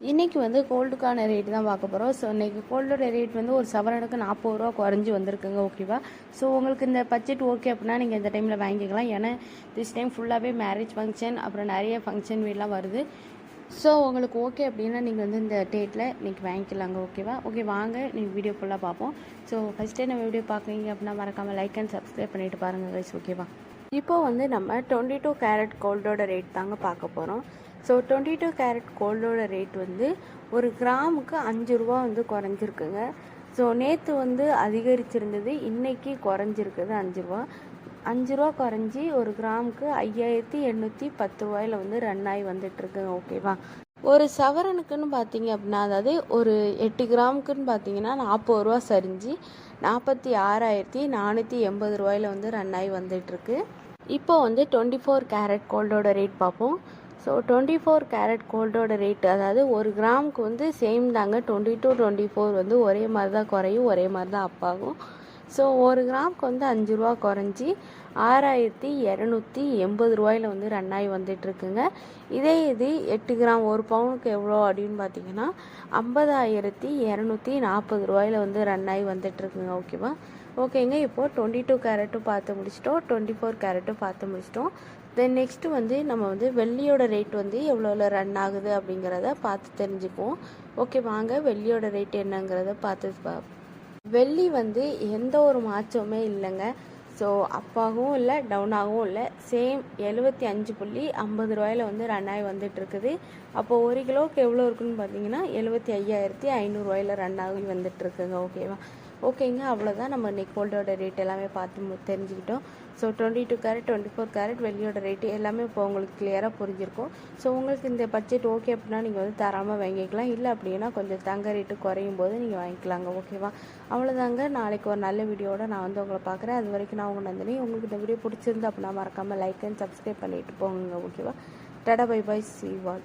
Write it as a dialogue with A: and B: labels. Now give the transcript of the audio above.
A: இன்றைக்கி வந்து கோல்டுக்கான ரேட் தான் பார்க்க போகிறோம் ஸோ இன்றைக்கி கோல்டோட ரேட் வந்து ஒரு சவரனுக்கு நாற்பது ரூபா குறைஞ்சி வந்திருக்குங்க ஓகேவா ஸோ உங்களுக்கு இந்த பட்ஜெட் ஓகே அப்படின்னா நீங்கள் இந்த டைமில் வாங்கிக்கலாம். ஏன்னா திஸ் டைம் ஃபுல்லாகவே மேரேஜ் ஃபங்க்ஷன் அப்புறம் நிறைய ஃபங்க்ஷன் வீடெலாம் வருது. ஸோ உங்களுக்கு ஓகே அப்படின்னா நீங்கள் வந்து இந்த டேட்டில் இன்றைக்கி வாங்கிக்கலாங்க ஓகேவா ஓகே வாங்க. நீங்கள் வீடியோ ஃபுல்லாக பார்ப்போம். ஸோ ஃபஸ்ட்டே நம்ம வீடியோ பார்க்குறீங்க அப்படின்னா மறக்காமல் லைக் அண்ட் சப்ஸ்கிரைப் பண்ணிவிட்டு பாருங்கள் கைஸ் ஓகேவா இப்போ வந்து நம்ம டுவெண்ட்டி டூ கேரட் கோல்டோட ரேட் தாங்க பார்க்க போகிறோம் ஸோ டுவெண்ட்டி டூ கேரட் கோல்டோட ரேட் வந்து ஒரு கிராமுக்கு அஞ்சு ரூபா வந்து குறைஞ்சிருக்குங்க. ஸோ நேற்று வந்து அதிகரிச்சிருந்தது இன்றைக்கி குறைஞ்சிருக்குது அஞ்சு ரூபா. அஞ்சு ரூபா குறைஞ்சி ஒரு கிராமுக்கு ஐயாயிரத்தி எண்ணூற்றி பத்து ரூபாயில் வந்து ரன் ஆகி வந்துட்டுருக்குங்க ஓகேவா ஒரு சவரனுக்குன்னு பார்த்தீங்க அப்படின்னா அதாவது ஒரு எட்டு கிராமுக்குன்னு பார்த்தீங்கன்னா நாற்பது ரூபா சரிஞ்சு நாற்பத்தி ஆறாயிரத்தி நானூற்றி எண்பது ரூபாயில் வந்து ரன் ஆகி வந்துட்டுருக்கு. இப்போ வந்து டுவெண்ட்டி ஃபோர் கேரட் கோல்டோட ரேட் பார்ப்போம். ஸோ டுவெண்ட்டி ஃபோர் கேரட் கோல்டோட ரேட் அதாவது ஒரு கிராமுக்கு வந்து சேம் தாங்க. டுவெண்ட்டி டூ டுவெண்ட்டி ஃபோர் வந்து ஒரே மாதிரி தான் குறையும் ஒரே மாதிரி தான் அப்பாகும் ஸோ ஒரு கிராமுக்கு வந்து அஞ்சு ரூபா குறைஞ்சி ஆறாயிரத்தி இரநூத்தி எண்பது ரூபாயில் வந்து ரன் ஆகி வந்துட்டுருக்குங்க இதே இது எட்டு கிராம் ஒரு பவுனுக்கு எவ்வளோ அப்படின்னு பார்த்தீங்கன்னா ஐம்பதாயிரத்தி இரநூத்தி நாற்பது ரூபாயில் வந்து ரன் ஆகி வந்துட்டுருக்குங்க ஓகேவா ஓகேங்க இப்போது டுவெண்ட்டி டூ கேரட்டும் பார்த்து முடிச்சிட்டோம். டுவெண்ட்டி ஃபோர் கேரட்டும் பார்த்து முடிச்சிட்டோம். தென் நெக்ஸ்ட்டு வந்து நம்ம வந்து வெள்ளியோட ரேட் வந்து எவ்வளோல ரன் ஆகுது அப்படிங்கிறத பார்த்து தெரிஞ்சுக்குவோம். ஓகே வாங்க வெள்ளியோட ரேட் என்னங்கிறத பார்த்து வெள்ளி வந்து எந்த ஒரு மாற்றமுமே இல்லைங்க. ஸோ அப்பாகவும் இல்லை டவுனாகவும் இல்லை. சேம் எழுபத்தி அஞ்சு புள்ளி ஐம்பது ரூபாயில் வந்து ரன் ஆகி வந்துட்டு இருக்குது அப்போது ஒரு கிலோவுக்கு எவ்வளோ இருக்குன்னு பார்த்தீங்கன்னா எழுபத்தி ஐயாயிரத்தி ஐநூறுரூவாயில் ரன் ஆகி வந்துட்டுருக்குங்க. ஓகேவா ஓகேங்க அவ்வளோதான் நம்ம இன்னைக்கு கோல்டோட ரேட் எல்லாமே பார்த்து மு- தெரிஞ்சுக்கிட்டோம். So twenty two carat twenty four carat வெள்ளியோட rate எல்லாமே இப்போ உங்களுக்கு கிளியராக புரிஞ்சிருக்கும். ஸோ உங்களுக்கு இந்த பட்ஜெட் ஓகே அப்படின்னா நீங்கள் வந்து தராமல் வாங்கிக்கலாம். இல்லை அப்படின்னா கொஞ்சம் தங்க ரேட்டு குறையும் போது நீங்கள் வாங்கிக்கலாங்க. ஓகேவா அவ்வளோதாங்க நாளைக்கு ஒரு நல்ல வீடியோட நான் வந்து உங்களை பார்க்குறேன். அது வரைக்கும் நான் உங்கள் நந்தினி. உங்களுக்கு இந்த வீடியோ பிடிச்சிருந்து அப்படின்னா மறக்காமல் லைக் அண்ட் சப்ஸ்கிரைப் பண்ணிட்டு போங்க ஓகேவா டடா பை பை சி வால்